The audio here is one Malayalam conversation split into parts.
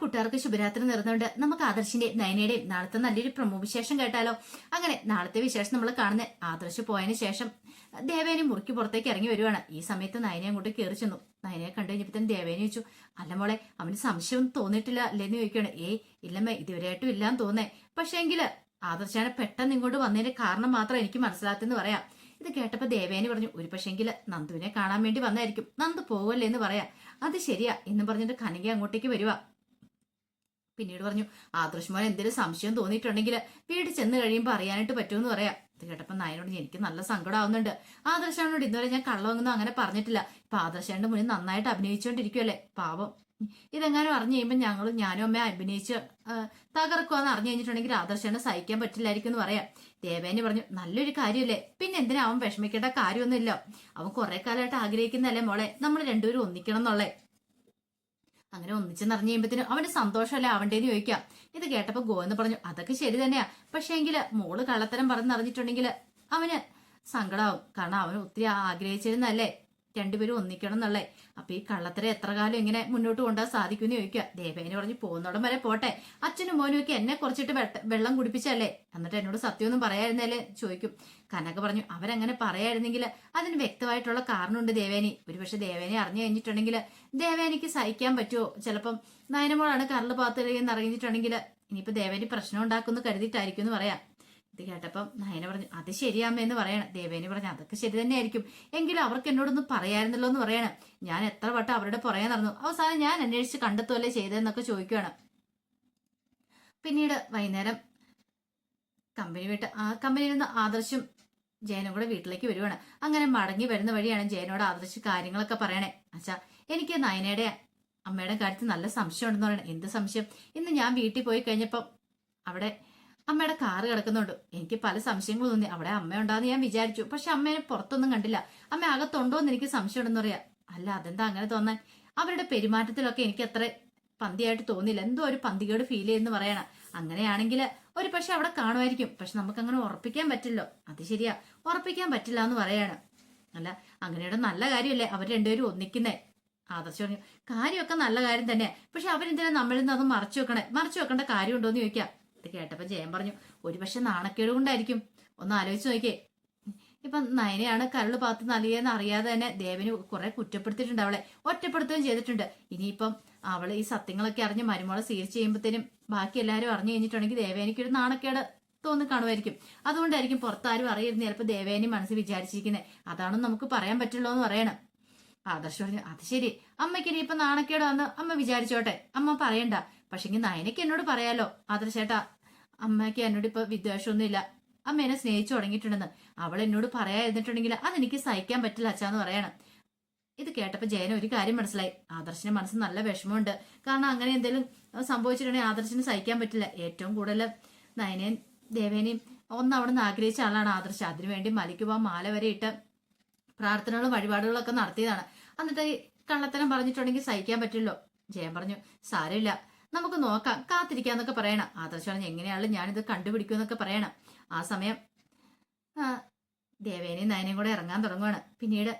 കൂട്ടുകാർക്ക് ശുഭരാത്രി നേർന്നുകൊണ്ട് നമുക്ക് ആദർശിന്റെ നയനയുടെയും നാളത്തെ നല്ലൊരു പ്രമോ വിശേഷം കേട്ടാലോ? അങ്ങനെ നാളത്തെ വിശേഷം നമ്മൾ കാണുന്ന ആദർശ് പോയതിനു ശേഷം ദേവേനെ മുറുക്കി പുറത്തേക്ക് ഇറങ്ങി വരുവാണ്. ഈ സമയത്ത് നയനെ അങ്ങോട്ട് കയറി ചെന്നു. നയനെ കണ്ടു കഴിഞ്ഞപ്പോൾ തന്നെ ദേവേനെ ചോദിച്ചു അല്ല മോളെ അവന് സംശയം തോന്നിയിട്ടില്ല അല്ലെന്ന് ചോദിക്കുകയാണ്. ഏയ് ഇല്ലമ്മേ ഇതുവരെയായിട്ടും ഇല്ലാന്ന് തോന്നേ. പക്ഷേങ്കിൽ ആദർശാനെ പെട്ടെന്ന് ഇങ്ങോട്ട് വന്നതിന്റെ കാരണം മാത്രം എനിക്ക് മനസ്സിലാത്തെന്ന് പറയാം. ഇത് കേട്ടപ്പോ ദേവേനി പറഞ്ഞു ഒരു പക്ഷേങ്കിൽ നന്ദുവിനെ കാണാൻ വേണ്ടി വന്നായിരിക്കും നന്ദു പോവല്ലേ എന്ന് പറയാം. അത് ശരിയാ എന്ന് പറഞ്ഞിട്ട് കനക അങ്ങോട്ടേക്ക് വരുക പിന്നീട് പറഞ്ഞു ആദർശ് മോൻ എന്തെങ്കിലും സംശയം തോന്നിയിട്ടുണ്ടെങ്കിൽ വീട് ചെന്ന് കഴിയുമ്പോൾ അറിയാനായിട്ട് പറ്റുമെന്ന് പറയാം. ഇത് കേട്ടപ്പോൾ നായനോട് എനിക്ക് നല്ല സങ്കടമാവുന്നുണ്ട് ആദർശാനോട് ഇന്നുവരെ ഞാൻ കള്ളമൊന്നും അങ്ങനെ പറഞ്ഞിട്ടില്ല. ഇപ്പൊ ആദർശാന്റെ മുന്നിൽ നന്നായിട്ട് അഭിനയിച്ചുകൊണ്ടിരിക്കുവല്ലേ പാവം. ഇതെങ്ങാനും അറിഞ്ഞു കഴിയുമ്പോൾ ഞങ്ങളും ഞാനും അമ്മ അഭിനയിച്ച് തകർക്കുവാന്ന് അറിഞ്ഞു കഴിഞ്ഞിട്ടുണ്ടെങ്കിൽ ആദർശനെ സഹിക്കാൻ പറ്റില്ലായിരിക്കും എന്ന് പറയാം. ദേവേനി പറഞ്ഞു നല്ലൊരു കാര്യമല്ലേ. പിന്നെ എന്തിനാ അവൻ വിഷമിക്കേണ്ട കാര്യമൊന്നുമില്ല. അവൻ കുറെ കാലമായിട്ട് ആഗ്രഹിക്കുന്നല്ലേ മോളെ. നമ്മൾ രണ്ടുപേരും ഒന്നിക്കണം എന്നുള്ളേ. അങ്ങനെ ഒന്നിച്ച് നിറഞ്ഞു കഴിയുമ്പത്തേനും അവന്റെ സന്തോഷമല്ലേ ആവണ്ടേന്ന് ചോദിക്കാം. ഇത് കേട്ടപ്പോ എന്ന് പറഞ്ഞു അതൊക്കെ ശരി തന്നെയാ. പക്ഷേ എങ്കിൽ മോൾ കള്ളത്തരം പറഞ്ഞറിഞ്ഞിട്ടുണ്ടെങ്കിൽ അവന് സങ്കടാവും. കാരണം അവൻ ഒത്തിരി ആഗ്രഹിച്ചിരുന്നല്ലേ രണ്ടുപേരും ഒന്നിക്കണം എന്നുള്ളേ അപ്പൊ ഈ കള്ളത്തരെ എത്ര കാലം ഇങ്ങനെ മുന്നോട്ട് കൊണ്ടുപോകാൻ സാധിക്കുമെന്ന് ചോദിക്കുക. ദേവേനെ പറഞ്ഞ് പോകുന്നോടം വരെ പോട്ടെ. അച്ഛനും മോനും ഒക്കെ എന്നെ കുറച്ചിട്ട് വെള്ളം കുടിപ്പിച്ചല്ലേ? എന്നിട്ട് എന്നോട് സത്യമൊന്നും പറയായിരുന്നല്ലേ? ചോദിക്കും. കനക പറഞ്ഞു അവരങ്ങനെ പറയായിരുന്നെങ്കിൽ അതിന് വ്യക്തമായിട്ടുള്ള കാരണമുണ്ട് ദേവേനി. ഒരുപക്ഷെ ദേവേനെ അറിഞ്ഞു കഴിഞ്ഞിട്ടുണ്ടെങ്കിൽ ദേവേനിക്ക് സഹിക്കാൻ പറ്റുമോ? ചിലപ്പം നയനമോളാണ് കരൾ പാത്തുകയെന്ന് അറിഞ്ഞിട്ടുണ്ടെങ്കിൽ ഇനിയിപ്പോ ദേവേനി പ്രശ്നം ഉണ്ടാക്കുമെന്ന് കരുതിയിട്ടായിരിക്കും എന്ന് പറയാം. ഇത് കേട്ടപ്പം നയന പറഞ്ഞു അത് ശരിയാമ്മ എന്ന് പറയണം. ദേവേനി പറഞ്ഞു അതൊക്കെ ശരി തന്നെയായിരിക്കും. എങ്കിലും അവർക്ക് എന്നോടൊന്നും പറയായിരുന്നല്ലോ എന്ന് പറയണം. ഞാൻ എത്ര വട്ടം അവരുടെ പുറകെ നടന്നു. അവസാനം ഞാൻ അന്വേഷിച്ച് കണ്ടെത്തുമല്ലേ ചെയ്തതെന്നൊക്കെ ചോദിക്കുകയാണ് പിന്നീട് വൈകുന്നേരം കമ്പനി വിട്ട് ആ കമ്പനിയിൽ നിന്ന് ആദർശും ജയനും കൂടെ വീട്ടിലേക്ക് വരുവാണ്. അങ്ങനെ മടങ്ങി വരുന്ന വഴിയാണ് ജയനോട് ആദർശ് കാര്യങ്ങളൊക്കെ പറയണേ. അച്ഛാ എനിക്ക് നയനയുടെ അമ്മയുടെ കാര്യത്തിൽ നല്ല സംശയം ഉണ്ടെന്ന് പറയണേ. എന്ത് സംശയം? ഇന്ന് ഞാൻ വീട്ടിൽ പോയി കഴിഞ്ഞപ്പം അവിടെ അമ്മയുടെ കാറ് കിടക്കുന്നുണ്ട്. എനിക്ക് പല സംശയങ്ങളും തോന്നി. അവിടെ അമ്മ ഉണ്ടാന്ന് ഞാൻ വിചാരിച്ചു. പക്ഷെ അമ്മേനെ പുറത്തൊന്നും കണ്ടില്ല. അമ്മ അകത്തുണ്ടോ എന്ന് എനിക്ക് സംശയം ഉണ്ടെന്ന് പറയാ. അല്ല അതെന്താ അങ്ങനെ തോന്നാൻ? അവരുടെ പെരുമാറ്റത്തിലൊക്കെ എനിക്ക് അത്ര പന്തിയായിട്ട് തോന്നില്ല എന്തോ ഒരു പന്തികേട് ഫീൽ ചെയ്യുന്നു പറയണ. അങ്ങനെയാണെങ്കിൽ ഒരു പക്ഷെ അവിടെ കാണുമായിരിക്കും. പക്ഷെ നമുക്ക് അങ്ങനെ ഉറപ്പിക്കാൻ പറ്റില്ലോ. അത് ശരിയാ. ഉറപ്പിക്കാൻ പറ്റില്ല എന്ന് പറയാണ്. അല്ല അങ്ങനെയുടെ നല്ല കാര്യമല്ലേ അവർ രണ്ടുപേരും ഒന്നിക്കുന്നേ? ആദർശ് പറഞ്ഞു കാര്യമൊക്കെ നല്ല കാര്യം തന്നെ പക്ഷെ അവരെന്തിനാ നമ്മളിൽ നിന്ന് അത് മറച്ചു വെക്കണേ? മറച്ചു വെക്കേണ്ട കാര്യമുണ്ടോ എന്ന് ചോദിക്കാം. ഇത് കേട്ടപ്പോ ജയൻ പറഞ്ഞു ഒരുപക്ഷെ നാണക്കേട് കൊണ്ടായിരിക്കും. ഒന്ന് ആലോചിച്ച് നോക്കിയേ. ഇപ്പൊ നയനയാണ് കരൾ പാത്ത് നൽകിയെന്ന് അറിയാതെ തന്നെ ദേവന് കുറെ കുറ്റപ്പെടുത്തിയിട്ടുണ്ട് അവളെ. ഒറ്റപ്പെടുത്തുകയും ചെയ്തിട്ടുണ്ട്. ഇനിയിപ്പം അവൾ ഈ സത്യങ്ങളൊക്കെ അറിഞ്ഞ് മരുമോളെ സ്വീകരിച്ച് ചെയ്യുമ്പോഴത്തേനും ബാക്കി എല്ലാവരും അറിഞ്ഞു കഴിഞ്ഞിട്ടുണ്ടെങ്കിൽ ദേവേനിക്കൊരു നാണക്കേട് തോന്നി കാണുമായിരിക്കും. അതുകൊണ്ടായിരിക്കും പുറത്താരും അറിയരുന്ന് ചിലപ്പോൾ ദേവേനി മനസ്സ് വിചാരിച്ചിരിക്കുന്നത് അതാണ് നമുക്ക് പറയാൻ പറ്റുള്ളൂ എന്ന് പറയണം. ആദർശ് പറഞ്ഞു അത് ശരി. അമ്മയ്ക്ക് ഇനിയിപ്പൊ നാണക്കേട് വന്ന് അമ്മ വിചാരിച്ചോട്ടെ. അമ്മ പറയണ്ട. പക്ഷെങ്കിൽ നയനയ്ക്ക് എന്നോട് പറയാലോ ആദർശേട്ടാ അമ്മയ്ക്ക് എന്നോട് ഇപ്പൊ വിദ്വേഷമൊന്നുമില്ല. അമ്മ എന്നെ സ്നേഹിച്ചു തുടങ്ങിയിട്ടുണ്ടെന്ന്. അവൾ എന്നോട് പറയാതിരുന്നിട്ടുണ്ടെങ്കിൽ അതെനിക്ക് സഹിക്കാൻ പറ്റില്ല അച്ഛാന്ന് പറയണം. ഇത് കേട്ടപ്പോ ജയന ഒരു കാര്യം മനസ്സിലായി. ആദർശിന്റെ മനസ്സ് നല്ല വിഷമമുണ്ട്. കാരണം അങ്ങനെ എന്തെങ്കിലും സംഭവിച്ചിട്ടുണ്ടെങ്കിൽ ആദർശിന് സഹിക്കാൻ പറ്റില്ല. ഏറ്റവും കൂടുതൽ നയനയും ദേവേനയും ഒന്ന് അവിടെ നിന്ന് ആഗ്രഹിച്ച ആളാണ് ആദർശ്. അതിനുവേണ്ടി മലയ്ക്ക് മാല വരെ ഇട്ട് പ്രാർത്ഥനകളും വഴിപാടുകളൊക്കെ നടത്തിയതാണ്. എന്നിട്ട് കള്ളത്തനം പറഞ്ഞിട്ടുണ്ടെങ്കിൽ സഹിക്കാൻ പറ്റില്ലോ ജയൻ പറഞ്ഞു സാരമില്ല. നമുക്ക് നോക്കാം. കാത്തിരിക്കാന്നൊക്കെ പറയണം. ആദർശ് പറഞ്ഞു എങ്ങനെയാണെങ്കിലും ഞാനിത് കണ്ടുപിടിക്കുമെന്നൊക്കെ പറയണം. ആ സമയം ദേവേനയും നയനയും കൂടെ ഇറങ്ങാൻ തുടങ്ങുവാണ്. പിന്നീട്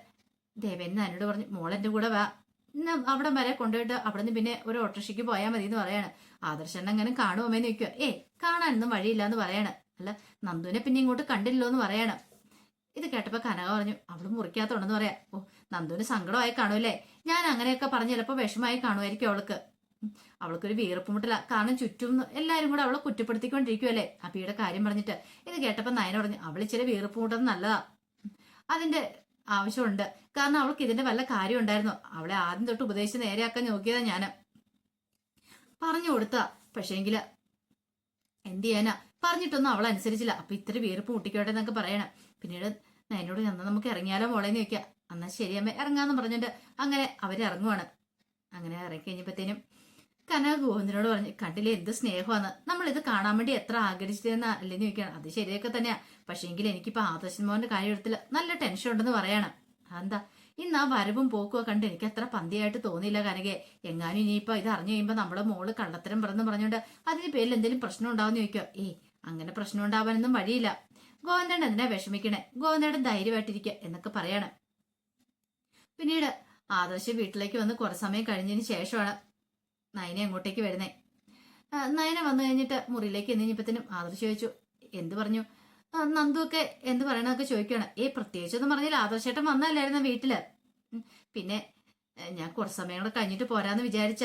ദേവേനി നയനോട് പറഞ്ഞു മോളെന്റെ കൂടെ വാ. അവിടെ വരെ കൊണ്ടുപോയിട്ട് അവിടെ നിന്ന് പിന്നെ ഒരു ഓട്ടോറിക്ഷയ്ക്ക് പോയാൽ മതി എന്ന് പറയാണ് ആദർശൻ അങ്ങനെ കാണുമോമെന്ന് ചോദിക്കുക ഏ കാണാനൊന്നും വഴിയില്ല എന്ന് പറയാണ്. അല്ല നന്ദുവിനെ പിന്നെ ഇങ്ങോട്ട് കണ്ടില്ലല്ലോ എന്ന് പറയാണ്. ഇത് കേട്ടപ്പോ കനക പറഞ്ഞു അവൾ മുറിക്കാത്തോണ്ടെന്ന് പറയാം. ഓ നന്ദുവിന് സങ്കടമായി കാണൂല്ലേ ഞാൻ അങ്ങനെയൊക്കെ പറഞ്ഞ് ചിലപ്പോ വിഷമായി കാണുമായിരിക്കും അവൾക്ക്. അവൾക്കൊരു വീർപ്പുമുട്ടല കാരണം ചുറ്റും എല്ലാവരും കൂടെ അവളെ കുറ്റപ്പെടുത്തിക്കൊണ്ടിരിക്കുവല്ലേ അപ്പിയുടെ കാര്യം പറഞ്ഞിട്ട് ഇത് കേട്ടപ്പോൾ നയന പറഞ്ഞു അവൾ ഇച്ചിരി വീർപ്പുമുട്ടത് നല്ലതാ. അതിന്റെ ആവശ്യമുണ്ട്. കാരണം അവൾക്ക് ഇതിന്റെ വല്ല കാര്യം ഉണ്ടായിരുന്നു? അവളെ ആദ്യം തൊട്ട് ഉപദേശിച്ച് നേരെയാക്കാൻ നോക്കിയതാ ഞാൻ. പറഞ്ഞു കൊടുത്ത. പക്ഷേങ്കിൽ എന്ത് ചെയ്യാനാ? പറഞ്ഞിട്ടൊന്നും അവൾ അനുസരിച്ചില്ല. അപ്പൊ ഇത്ര വീർപ്പ് മുട്ടിക്കോട്ടെ എന്നൊക്കെ പറയണം. പിന്നീട് നയനോട് ഞാൻ നമുക്ക് ഇറങ്ങിയാലോ മോളേന്ന് ചോദിക്കാം. എന്നാ ശരിയമ്മ ഇറങ്ങാന്ന് പറഞ്ഞിട്ട് അങ്ങനെ അവരിറങ്ങുവാണ് അങ്ങനെ ഇറങ്ങി കഴിഞ്ഞപ്പോഴത്തേനും കനക ഗോവിന്ദനോട് പറഞ്ഞു കണ്ടില്ലേ എന്ത് സ്നേഹമാണ്. നമ്മൾ ഇത് കാണാൻ വേണ്ടി എത്ര ആഗ്രഹിച്ചതെന്ന് അല്ലെന്ന് ചോദിക്കണം അത് ശരിയൊക്കെ തന്നെയാ. പക്ഷേങ്കിൽ എനിക്കിപ്പോ ആദർശൻ മോന്റെ കാര്യത്തിൽ നല്ല ടെൻഷൻ ഉണ്ടെന്ന് പറയണം. എന്താ ഇന്ന് ആ വരവും പോക്കുമോ കണ്ട് എനിക്ക് അത്ര പന്തിയായിട്ട് തോന്നിയില്ല കനകെ. എങ്ങാനും ഇനിയിപ്പോ ഇത് അറിഞ്ഞു കഴിയുമ്പോ നമ്മുടെ മോൾ കള്ളത്തരം പറഞ്ഞു പറഞ്ഞുകൊണ്ട് അതിന് പേരിൽ എന്തെങ്കിലും പ്രശ്നം ഉണ്ടാവുമെന്ന് ചോദിക്കോ ഏയ് അങ്ങനെ പ്രശ്നം ഉണ്ടാവാനൊന്നും വഴിയില്ല. ഗോവിന്ദൻ എന്തിനാ വിഷമിക്കണേ? ഗോവിന്ദയുടെ ധൈര്യമായിട്ടിരിക്കുക എന്നൊക്കെ പറയാണ്. പിന്നീട് ആദർശ് വീട്ടിലേക്ക് വന്ന് കുറെ സമയം കഴിഞ്ഞതിന് ശേഷമാണ് നയനെ അങ്ങോട്ടേക്ക് വരുന്നേ. നയന വന്നു കഴിഞ്ഞിട്ട് മുറിയിലേക്ക് എന്നിപ്പത്തിനും ആദർശ് ചോദിച്ചു എന്ത് പറഞ്ഞു? നന്ദുവൊക്കെ എന്ത് പറയണതൊക്കെ ചോദിക്കുകയാണ്. ഏ പ്രത്യേകിച്ചൊന്നും പറഞ്ഞില്ല. ആദർശേട്ടൻ വന്നല്ലായിരുന്നു വീട്ടിൽ. പിന്നെ ഞാൻ കുറച്ച് സമയം കൂടെ കഴിഞ്ഞിട്ട് പോരാന്ന് വിചാരിച്ച.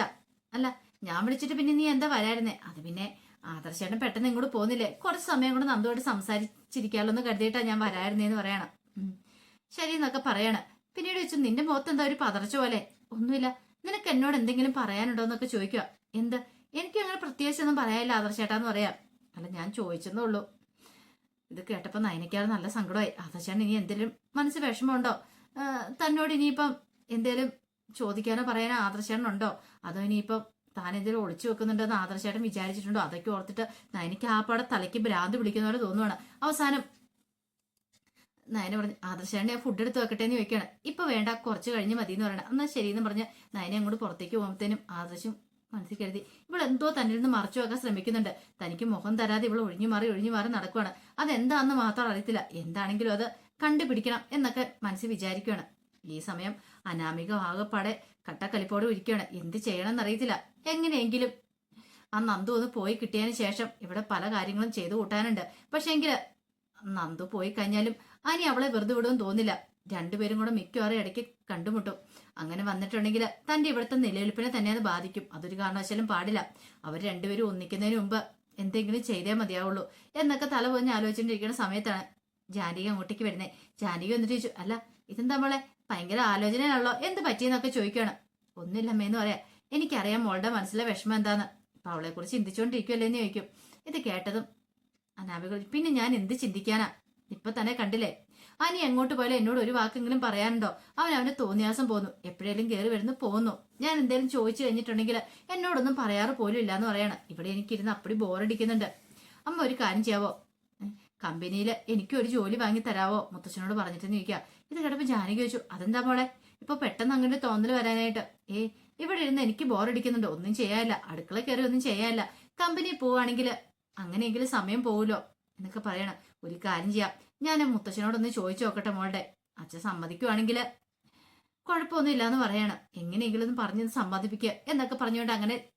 അല്ല ഞാൻ വിളിച്ചിട്ട് പിന്നെ നീ എന്താ വരായിരുന്നേ? അത് പിന്നെ ആദർശേട്ടൻ പെട്ടെന്ന് ഇങ്ങോട്ട് പോകുന്നില്ലേ കുറച്ച് സമയം കൂടെ നന്ദുവായിട്ട് സംസാരിച്ചിരിക്കാമല്ലോ എന്ന് കരുതിയിട്ടാ ഞാൻ വരായിരുന്നേന്ന് പറയണം. ശരി എന്നൊക്കെ പറയാണ്. പിന്നീട് വെച്ചു നിന്റെ മുഖത്ത് എന്താ ഒരു പതർച്ച പോലെ? ഒന്നുമില്ല. നിനക്ക് എന്നോട് എന്തെങ്കിലും പറയാനുണ്ടോ എന്നൊക്കെ ചോദിക്കുക. എന്ത്? എനിക്ക് അങ്ങനെ പ്രത്യേകിച്ചൊന്നും പറയാനില്ല ആദർശേട്ടാന്ന് പറയാം. അല്ല ഞാൻ ചോദിച്ചെന്നേ ഉള്ളൂ. ഇത് കേട്ടപ്പോൾ നയനയ്ക്കാറ് നല്ല സങ്കടമായി. ആദർശേട്ടൻ ഇനി എന്തെങ്കിലും മനസ്സ് വിഷമമുണ്ടോ? തന്നോട് ഇനിയിപ്പം എന്തേലും ചോദിക്കാനോ പറയാനോ ആദർശേട്ടനുണ്ടോ? അതോ ഇനിയിപ്പം താൻ എന്തെങ്കിലും ഒളിച്ചു വെക്കുന്നുണ്ടോ എന്ന് ആദർശേട്ടൻ വിചാരിച്ചിട്ടുണ്ടോ? അതൊക്കെ ഓർത്തിട്ട് നയനയ്ക്ക് ആ പാടെ തലയ്ക്ക് ഭ്രാന്ത് പിടിക്കുന്ന പോലെ തോന്നുവാണ്. അവസാനം നയന പറഞ്ഞു ആദർശേട്ടൻ ഞാൻ ഫുഡ് എടുത്ത് വെക്കട്ടെ എന്ന് ചോദിക്കുകയാണ്. ഇപ്പൊ വേണ്ട കുറച്ച് കഴിഞ്ഞ് മതി എന്ന് പറയണം. എന്നാൽ ശരി എന്ന് പറഞ്ഞ് നയനെ അങ്ങോട്ട് പുറത്തേക്ക് പോകുമ്പോഴത്തേനും ആദർശം മനസ്സിൽ കരുതി ഇവൾ എന്തോ തന്നിൽ നിന്ന് മറച്ചു വെക്കാൻ ശ്രമിക്കുന്നുണ്ട്. തനിക്ക് മുഖം തരാതെ ഇവൾ ഒഴിഞ്ഞു മാറി ഒഴിഞ്ഞു മാറി നടക്കുവാണ്. അതെന്താണെന്ന് മാത്രം അറിയത്തില്ല. എന്താണെങ്കിലും അത് കണ്ടുപിടിക്കണം എന്നൊക്കെ മനസ്സിൽ വിചാരിക്കുകയാണ് ഈ സമയം അനാമിക ആകെപ്പാടെ കട്ടക്കലിപ്പോടെ ഇരിക്കുകയാണ്. എന്ത് ചെയ്യണമെന്ന് അറിയത്തില്ല. എങ്ങനെയെങ്കിലും ആ നന്ദു ഒന്ന് പോയി കിട്ടിയതിന് ശേഷം ഇവിടെ പല കാര്യങ്ങളും ചെയ്തു കൂട്ടാനുണ്ട്. പക്ഷെ എങ്കിൽ നന്ദു പോയി കഴിഞ്ഞാലും അനി അവളെ വെറുതെ വിടുമെന്ന് തോന്നില്ല. രണ്ടുപേരും കൂടെ മിക്കവാറും ഇടയ്ക്ക് കണ്ടുമുട്ടും. അങ്ങനെ വന്നിട്ടുണ്ടെങ്കിൽ തന്റെ ഇവിടുത്തെ നിലനിൽപ്പിനെ തന്നെ അത് ബാധിക്കും. അതൊരു കാരണവശാലും പാടില്ല. അവർ രണ്ടുപേരും ഒന്നിക്കുന്നതിന് മുമ്പ് എന്തെങ്കിലും ചെയ്തേ മതിയാവുള്ളൂ എന്നൊക്കെ തല പോഞ്ഞ് ആലോചിച്ചിട്ടിരിക്കുന്ന സമയത്താണ് ജാനിക അങ്ങോട്ടേക്ക് വരുന്നത് ജാനിക വന്നിട്ട് ചോദിച്ചു അല്ല ഇതെന്താ മോളെ? ഭയങ്കര ആലോചനയാണല്ലോ. എന്ത് പറ്റിയെന്നൊക്കെ ചോദിക്കുകയാണ് ഒന്നുമില്ലമ്മേന്ന് പറയാ. എനിക്കറിയാം മോളുടെ മനസ്സിലെ വിഷമം എന്താന്ന്. അപ്പൊ അവളെ കുറിച്ച് ചിന്തിച്ചുകൊണ്ടിരിക്കുമല്ലേ എന്ന് ചോദിക്കും. ഇത് കേട്ടതും അനാവികൾ പിന്നെ ഞാൻ എന്ത് ചിന്തിക്കാനാ? ഇപ്പൊ തന്നെ കണ്ടില്ലേ? അനി എങ്ങോട്ട് പോയാലും എന്നോട് ഒരു വാക്കെങ്കിലും പറയാനുണ്ടോ? അവൻ അവന്റെ തോന്നിയാസം പോന്നു. എപ്പോഴേലും കയറി വരുന്നു പോന്നു. ഞാൻ എന്തേലും ചോദിച്ചു കഴിഞ്ഞിട്ടുണ്ടെങ്കിൽ എന്നോടൊന്നും പറയാറ് പോലും ഇല്ലാന്ന് പറയണം. ഇവിടെ എനിക്കിരുന്ന് അപ്പടി ബോറടിക്കുന്നുണ്ട്. അമ്മ ഒരു കാര്യം ചെയ്യാവോ? കമ്പനിയിൽ എനിക്ക് ഒരു ജോലി വാങ്ങി തരാവോ? മുത്തച്ഛനോട് പറഞ്ഞിട്ടെന്ന് ചോദിക്കുക ഇത് കിടപ്പ് ജാനകി ചോദിച്ചു അതെന്താ മോളെ? ഇപ്പൊ പെട്ടെന്ന് അങ്ങനെ തോന്നൽ വരാനായിട്ട്. ഏ ഇവിടെ ഇരുന്ന് എനിക്ക് ബോറടിക്കുന്നുണ്ട്. ഒന്നും ചെയ്യാനില്ല. അടുക്കള കയറി ഒന്നും ചെയ്യാനില്ല. കമ്പനി പോവാണെങ്കിൽ അങ്ങനെയെങ്കിലും സമയം പോവുമല്ലോ എന്നൊക്കെ പറയണം. ഒരു കാര്യം ചെയ്യാം. ഞാൻ മുത്തശ്ശനോടൊന്ന് ചോദിച്ചു നോക്കട്ടെ മോളുടെ. അച്ഛൻ സമ്മതിക്കുവാണെങ്കിൽ കുഴപ്പമൊന്നും എന്ന് പറയണം. എങ്ങനെയെങ്കിലും ഒന്ന് പറഞ്ഞ് സമ്മതിപ്പിക്കുക എന്നൊക്കെ പറഞ്ഞുകൊണ്ട് അങ്ങനെ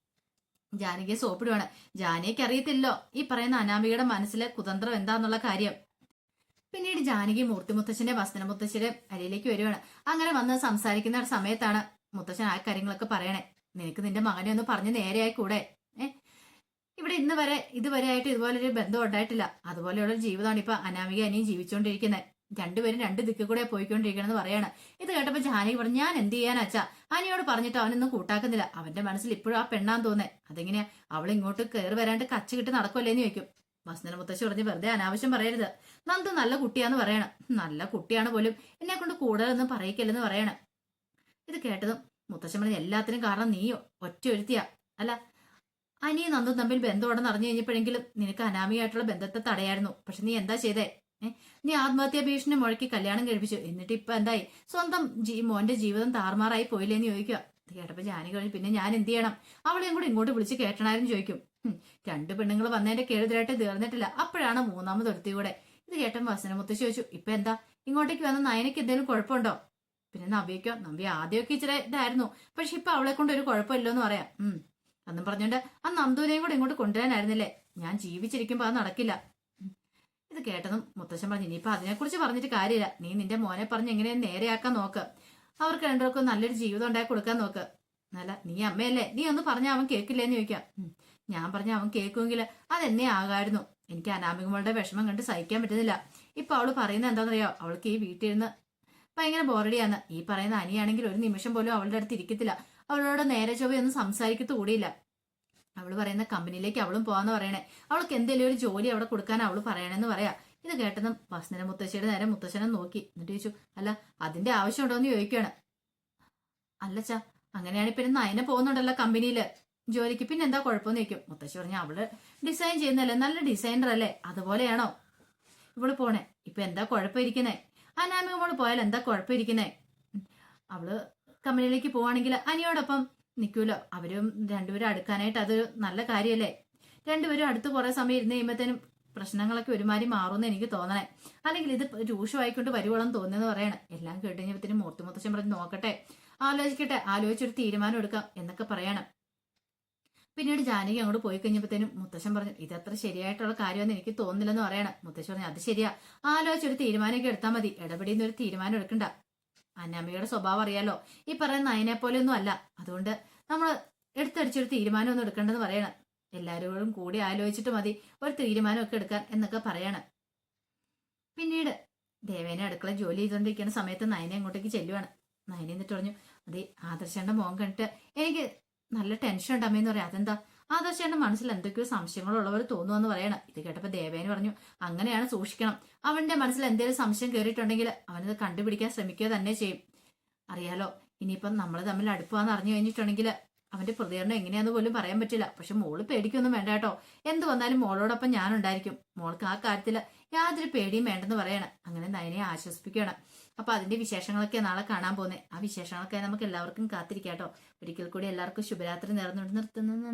ജാനകിയെ സോപ്പിടുവാണ്. ജാനകിക്ക് അറിയത്തില്ലോ ഈ പറയുന്ന അനാമികയുടെ മനസ്സിലെ കുതന്ത്രം എന്താന്നുള്ള കാര്യം. പിന്നീട് ജാനകി മൂർത്തി മുത്തച്ഛന്റെ വസ്ത്ര മുത്തച്ഛന്റെ അരിയിലേക്ക് വരുവാണ്. അങ്ങനെ വന്ന് സംസാരിക്കുന്ന സമയത്താണ് മുത്തച്ഛൻ ആ കാര്യങ്ങളൊക്കെ പറയണേ. നിനക്ക് നിന്റെ മകനെ ഒന്ന് പറഞ്ഞ് നേരെയായി കൂടെ. ഏ? ഇവിടെ ഇന്ന് വരെ ഇതുവരെ ആയിട്ട് ഇതുപോലെ ഒരു ബന്ധം ഉണ്ടായിട്ടില്ല. അതുപോലെയുള്ള ജീവിതമാണ് ഇപ്പൊ അനാമിക അനിയും ജീവിച്ചുകൊണ്ടിരിക്കുന്നത് രണ്ടുപേരും രണ്ട് ദിക്കിൽ കൂടെ പോയിക്കൊണ്ടിരിക്കണമെന്ന് പറയാണ്. ഇത് കേട്ടപ്പോ ജാനകി പറഞ്ഞു ഞാൻ എന്ത് ചെയ്യാനാ അച്ഛാ? അനിയോട് പറഞ്ഞിട്ട് അവനൊന്നും കൂട്ടാക്കുന്നില്ല. അവന്റെ മനസ്സിൽ ഇപ്പോഴും ആ പെണ്ണാന്ന് തോന്നേ അതെങ്ങനെയാ? അവൾ ഇങ്ങോട്ട് കയറി വരാണ്ട് കച്ച കിട്ടി നടക്കുമല്ലേന്ന് ചോദിക്കും. വസന്തന മുത്തശ്ശി പറഞ്ഞ് വെറുതെ അനാവശ്യം പറയരുത്. നന്ദു നല്ല കുട്ടിയാന്ന് പറയണം. നല്ല കുട്ടിയാണ് പോലും എന്നെ കൊണ്ട് കൂടുതലൊന്നും പറയിക്കല്ലെന്ന് പറയണം. ഇത് കേട്ടതും മുത്തശ്ശൻ പറഞ്ഞ എല്ലാത്തിനും കാരണം നീയോ? ഒറ്റ ഒരുത്തിയാ. അല്ല അനിയും നന്ദും തമ്മിൽ ബന്ധമുണ്ടെന്ന് അറിഞ്ഞു കഴിഞ്ഞപ്പോഴെങ്കിലും നിനക്ക് അനാമിയായിട്ടുള്ള ബന്ധത്തെ തടയായിരുന്നു. പക്ഷെ നീ എന്താ ചെയ്തേ? നീ ആത്മഹത്യാ ഭീഷണി മുഴക്കി കല്യാണം കഴിപ്പിച്ചു. എന്നിട്ട് ഇപ്പൊ എന്തായി? സ്വന്തം മോന്റെ ജീവിതം താറുമാറായി പോയില്ലേന്ന് ചോദിക്കുക. കേട്ടപ്പോ ജാനി കഴിഞ്ഞു പിന്നെ ഞാൻ എന്ത് ചെയ്യണം? അവളെയും കൂടെ ഇങ്ങോട്ട് വിളിച്ച് കേട്ടണായിരുന്നു ചോദിക്കും. രണ്ട് പെണ്ണുങ്ങൾ വന്നതിന്റെ കേടുതലായിട്ട് തീർന്നിട്ടില്ല. അപ്പോഴാണ് മൂന്നാമത് ഒരുത്തി കൂടെ ഇത് കേട്ടൻ വസനമുത്തശ്ശി ചോദിച്ചു ഇപ്പൊ എന്താ? ഇങ്ങോട്ടേക്ക് വന്ന നയനക്ക് എന്തെങ്കിലും കുഴപ്പമുണ്ടോ? പിന്നെ നവ്യക്കോ നവ്യ ആദ്യമൊക്കെ ഇച്ചിരി ഇതായിരുന്നു. പക്ഷെ ഇപ്പൊ അവളെ കൊണ്ട് ഒരു കുഴപ്പമില്ലെന്ന് പറയാം. അന്നും പറഞ്ഞോണ്ട് ആ നന്ദുവിനെയും കൂടെ ഇങ്ങോട്ട് കൊണ്ടുവരാനായിരുന്നില്ലേ? ഞാൻ ജീവിച്ചിരിക്കുമ്പോ അത് നടക്കില്ല. ഇത് കേട്ടതും മുത്തശ്ശൻ പറഞ്ഞു ഇനിയിപ്പൊ അതിനെക്കുറിച്ച് പറഞ്ഞിട്ട് കാര്യമില്ല. നീ നിന്റെ മോനെ പറഞ്ഞ് എങ്ങനെയും നേരെയാക്കാൻ നോക്ക്. അവർക്ക് രണ്ടുപേർക്കും നല്ലൊരു ജീവിതം ഉണ്ടാക്കി കൊടുക്കാൻ നോക്ക്. നല്ല നീ അമ്മയല്ലേ? നീ ഒന്ന് പറഞ്ഞ അവൻ കേൾക്കില്ലേന്ന് ചോദിക്കാം. ഞാൻ പറഞ്ഞ അവൻ കേൾക്കുമെങ്കിൽ അതെന്നെ ആകായിരുന്നു. എനിക്ക് അനാമികമോളുടെ വിഷമം കണ്ട് സഹിക്കാൻ പറ്റുന്നില്ല. ഇപ്പൊ അവൾ പറയുന്നത് എന്താണെന്നറിയോ? അവൾക്ക് ഈ വീട്ടിൽ ഇരുന്ന് ഭയങ്കര ബോറടിയാണ്. ഈ പറയുന്ന അനിയാണെങ്കിൽ ഒരു നിമിഷം പോലും അവളുടെ അടുത്ത് ഇരിക്കത്തില്ല. അവളോട് നേരെ ചൊവ്വയൊന്നും സംസാരിക്കത്തു കൂടിയില്ല. അവൾ പറയുന്ന കമ്പനിയിലേക്ക് അവളും പോവാന്ന് പറയണേ. അവൾക്ക് എന്തെങ്കിലും ഒരു ജോലി അവിടെ കൊടുക്കാൻ അവൾ പറയണെന്ന് പറയാ. ഇത് കേട്ടതും വസന്തന മുത്തശ്ശിയുടെ നേരെ മുത്തശ്ശനെ നോക്കി. എന്നിട്ട് ചോദിച്ചു അല്ല അതിന്റെ ആവശ്യം എന്ന് ചോദിക്കുകയാണ് അല്ലച്ചാ അങ്ങനെയാണ് പിന്നെ നയന പോകുന്നുണ്ടല്ലോ കമ്പനിയിൽ. ജോലിക്ക് പിന്നെ എന്താ കുഴപ്പമെന്ന് ചോദിക്കും. മുത്തശ്ശി പറഞ്ഞു അവൾ ഡിസൈൻ ചെയ്യുന്നല്ലേ നല്ല ഡിസൈനർ അല്ലേ അതുപോലെയാണോ? ഇവൾ പോണേ. ഇപ്പൊ എന്താ കുഴപ്പമിരിക്കുന്നേ? അനാമിക മോൾ പോയാൽ എന്താ കുഴപ്പം ഇരിക്കുന്നേ അവൾ കമ്പനിയിലേക്ക് പോവാണെങ്കിൽ അനിയോടൊപ്പം നിൽക്കൂലോ? അവരും രണ്ടുപേരും അടുക്കാനായിട്ട് അത് നല്ല കാര്യമല്ലേ? രണ്ടുപേരും അടുത്ത് കുറെ സമയം ഇരുന്ന് കഴിയുമ്പോഴത്തേനും പ്രശ്നങ്ങളൊക്കെ ഒരുമാതിരി മാറുമെന്ന് എനിക്ക് തോന്നണേ. അല്ലെങ്കിൽ ഇത് രൂക്ഷമായിക്കൊണ്ട് വരുവോളം തോന്നുന്നു പറയണം. എല്ലാം കേട്ട് കഴിഞ്ഞപ്പോഴത്തേനും മൂർത്തി മുത്തശ്ശൻ പറഞ്ഞ് നോക്കട്ടെ ആലോചിക്കട്ടെ ആലോചിച്ചൊരു തീരുമാനം എടുക്കാം എന്നൊക്കെ പറയണം. പിന്നീട് ജാനകി അങ്ങോട്ട് പോയി കഴിഞ്ഞപ്പോഴത്തേനും മുത്തശ്ശൻ പറഞ്ഞു ഇതത്ര ശരിയായിട്ടുള്ള കാര്യമെന്ന് എനിക്ക് തോന്നില്ലെന്ന് പറയണം. മുത്തശ്ശൻ പറഞ്ഞു അത് ശരിയാ. ആലോചിച്ചൊരു തീരുമാനമൊക്കെ എടുത്താൽ മതി. ഇടപെടിയെന്നൊരു തീരുമാനം എടുക്കണ്ട. അന്നാമ്മയുടെ സ്വഭാവം അറിയാലോ. ഈ പറയുന്ന നയനെ പോലെ ഒന്നും അല്ല. അതുകൊണ്ട് നമ്മൾ എടുത്തടിച്ചൊരു തീരുമാനമൊന്നും എടുക്കേണ്ടെന്ന് പറയണം. എല്ലാവരോടും കൂടി ആലോചിച്ചിട്ട് മതി. ഒരു തീരുമാനമൊക്കെ എടുക്കാൻ എന്നൊക്കെ പറയണം. പിന്നീട് ദേവേനെ അടുക്കള ജോലി ചെയ്തുകൊണ്ടിരിക്കുന്ന സമയത്ത് നയനെ അങ്ങോട്ടേക്ക് ചെല്ലുവാണ്. നയനെ എന്നിട്ട് പറഞ്ഞു അതെ ആദർശന്റെ മോൻ കണ്ടിട്ട് എനിക്ക് നല്ല ടെൻഷൻ ഉണ്ട് അമ്മയെന്ന് പറയാം. അതെന്താ? ആദർശന്റെ മനസ്സിൽ എന്തൊക്കെയോ സംശയങ്ങളുള്ളവർ തോന്നുമെന്ന് പറയണം. ഇത് കേട്ടപ്പോൾ ദേവേന് പറഞ്ഞു അങ്ങനെയാണ് സൂക്ഷിക്കണം. അവന്റെ മനസ്സിൽ എന്തെങ്കിലും സംശയം കയറിയിട്ടുണ്ടെങ്കിൽ അവനത് കണ്ടുപിടിക്കാൻ ശ്രമിക്കുക തന്നെ ചെയ്യും. അറിയാലോ ഇനിയിപ്പം നമ്മൾ തമ്മിൽ അടുപ്പാന്ന് അറിഞ്ഞു കഴിഞ്ഞിട്ടുണ്ടെങ്കിൽ അവന്റെ പ്രതികരണം എങ്ങനെയാന്ന് പോലും പറയാൻ പറ്റില്ല. പക്ഷെ മോൾ പേടിക്കൊന്നും വേണ്ട കേട്ടോ. എന്ത് വന്നാലും മോളോടൊപ്പം ഞാൻ ഉണ്ടായിരിക്കും. മോൾക്ക് ആ കാര്യത്തിൽ യാതൊരു പേടിയും വേണ്ടെന്ന് പറയണം. അങ്ങനെ നയനെ ആശ്വസിപ്പിക്കുകയാണ്. അപ്പൊ അതിന്റെ വിശേഷങ്ങളൊക്കെ നാളെ കാണാൻ പോകുന്നത് ആ വിശേഷങ്ങളൊക്കെ നമുക്ക് എല്ലാവർക്കും കാത്തിരിക്കാം കേട്ടോ. ഒരിക്കൽ കൂടി എല്ലാവർക്കും ശുഭരാത്രി നേർന്നുകൊണ്ട് നിർത്തുന്നു.